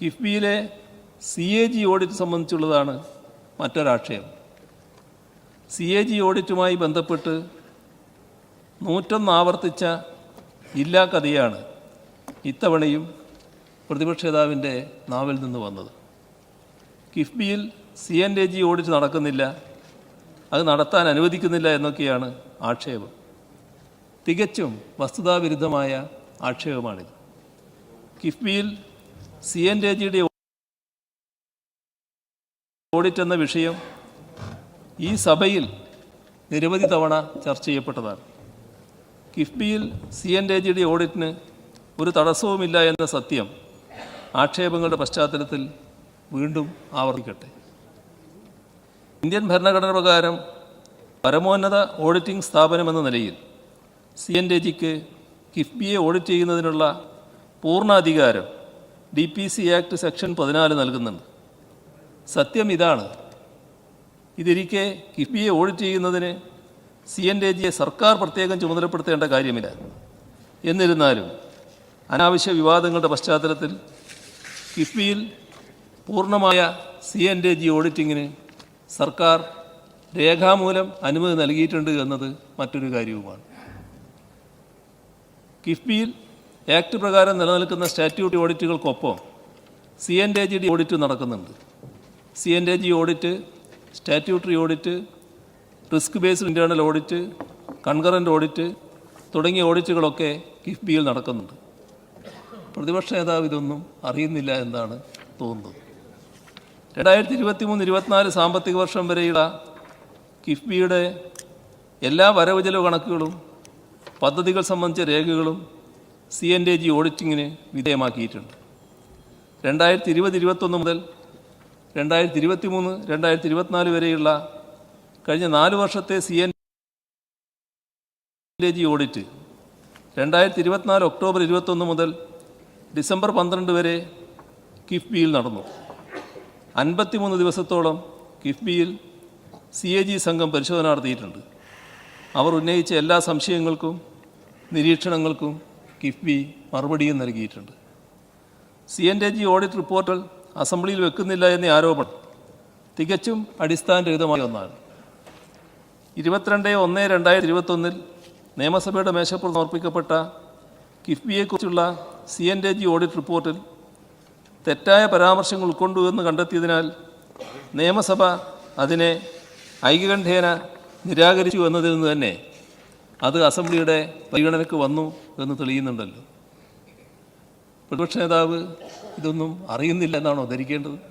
കിഫ്ബിയിലെ C A G audit സംബന്ധിച്ചുള്ളതാണ് മറ്റൊരാക്ഷേപം. C A G ഓഡിറ്റുമായി ബന്ധപ്പെട്ട് നൂറ്റൊന്ന് ആവർത്തിച്ച ഇല്ലാ കഥയാണ് ഇത്തവണയും പ്രതിപക്ഷ നേതാവിന്റെ നാവിൽ നിന്ന് വന്നത്. കിഫ്ബിയിൽ C N A G audit നടക്കുന്നില്ല അത് നടത്താൻ അനുവദിക്കുന്നില്ല എന്നൊക്കെയാണ് ആക്ഷേപം. തികച്ചും വസ്തുതാവിരുദ്ധമായ ആക്ഷേപമാണിത്. കിഫ്ബിയിൽ സി എൻ എ ജിയുടെ ഓഡിറ്റ് എന്ന വിഷയം ഈ സഭയിൽ നിരവധി തവണ ചർച്ച ചെയ്യപ്പെട്ടതാണ്. കിഫ്ബിയിൽ സി എൻ എ ജിയുടെ ഓഡിറ്റിന് ഒരു തടസ്സവുമില്ല എന്ന സത്യം ആക്ഷേപങ്ങളുടെ പശ്ചാത്തലത്തിൽ വീണ്ടും ആവർത്തിക്കട്ടെ. ഇന്ത്യൻ ഭരണഘടന പ്രകാരം പരമോന്നത ഓഡിറ്റിംഗ് സ്ഥാപനമെന്ന നിലയിൽ സി എൻ ഡി ജിക്ക് കിഫ്ബിയെ ഓഡിറ്റ് ചെയ്യുന്നതിനുള്ള പൂർണ അധികാരം D P C act section പതിനാല് നൽകുന്നുണ്ട്. സത്യം ഇതാണ്. ഇതിരിക്കെ കിഫ്ബിയെ ഓഡിറ്റ് ചെയ്യുന്നതിന് സി എൻ ഡി ജിയെ സർക്കാർ പ്രത്യേകം ചുമതലപ്പെടുത്തേണ്ട കാര്യമില്ല. എന്നിരുന്നാലും അനാവശ്യ വിവാദങ്ങളുടെ പശ്ചാത്തലത്തിൽ കിഫ്ബിയിൽ പൂർണമായ സി എൻ ഡി ജി ഓഡിറ്റിങ്ങിന് സർക്കാർ രേഖാമൂലം അനുമതി നൽകിയിട്ടുണ്ട് എന്നത് മറ്റൊരു കാര്യവുമാണ്. കിഫ്ബിയിൽ ആക്ട് പ്രകാരം നിലനിൽക്കുന്ന statutory ഓഡിറ്റുകൾക്കൊപ്പം C N D G D audit നടക്കുന്നുണ്ട്. C N D G audit statutory audit risk based internal audit concurrent audit തുടങ്ങിയ ഓഡിറ്റുകളൊക്കെ കിഫ്ബിയിൽ നടക്കുന്നുണ്ട്. പ്രതിപക്ഷ നേതാവ് ഇതൊന്നും അറിയുന്നില്ല എന്നാണ് തോന്നുന്നത്. രണ്ടായിരത്തി ഇരുപത്തി മൂന്ന് ഇരുപത്തിനാല് സാമ്പത്തിക വർഷം വരെയുള്ള കിഫ്ബിയുടെ എല്ലാ വരവ് ചെലവ് കണക്കുകളും പദ്ധതികൾ സംബന്ധിച്ച രേഖകളും സി എൻ എ ജി ഓഡിറ്റിങ്ങിന് വിധേയമാക്കിയിട്ടുണ്ട്. രണ്ടായിരത്തി ഇരുപത് ഇരുപത്തൊന്ന് മുതൽ രണ്ടായിരത്തി ഇരുപത്തി മൂന്ന് രണ്ടായിരത്തി ഇരുപത്തിനാല് വരെയുള്ള കഴിഞ്ഞ നാല് വർഷത്തെ C N A G audit രണ്ടായിരത്തി ഇരുപത്തിനാല് ഒക്ടോബർ ഇരുപത്തൊന്ന് മുതൽ ഡിസംബർ പന്ത്രണ്ട് വരെ കിഫ്ബിയിൽ നടന്നു. അൻപത്തിമൂന്ന് ദിവസത്തോളം കിഫ്ബിയിൽ സി എ ജി സംഘം പരിശോധന നടത്തിയിട്ടുണ്ട്. അവർ ഉന്നയിച്ച എല്ലാ സംശയങ്ങൾക്കും നിരീക്ഷണങ്ങൾക്കും കിഫ്ബി മറുപടിയും നൽകിയിട്ടുണ്ട്. C N A G audit റിപ്പോർട്ടുകൾ അസംബ്ലിയിൽ വെക്കുന്നില്ല എന്ന ആരോപണം തികച്ചും അടിസ്ഥാനരഹിതമായ ഒന്നാണ്. ഇരുപത്തിരണ്ട് ഒന്ന് രണ്ടായിരത്തി ഇരുപത്തൊന്നിൽ നിയമസഭയുടെ മേശപ്പുറത്ത് സമർപ്പിക്കപ്പെട്ട കിഫ്ബിയെക്കുറിച്ചുള്ള C N A G audit റിപ്പോർട്ടിൽ തെറ്റായ പരാമർശങ്ങൾ ഉൾക്കൊണ്ടു എന്ന് കണ്ടെത്തിയതിനാൽ നിയമസഭ അതിനെ ഐകകണ്ഠേന നിരാകരിച്ചു എന്നതിൽ നിന്ന് തന്നെ അത് അസംബ്ലിയുടെ പരിഗണനയ്ക്ക് വന്നു എന്ന് തെളിയുന്നുണ്ടല്ലോ. പ്രതിപക്ഷ നേതാവ് ഇതൊന്നും അറിയുന്നില്ല എന്നാണോ ധരിക്കേണ്ടത്?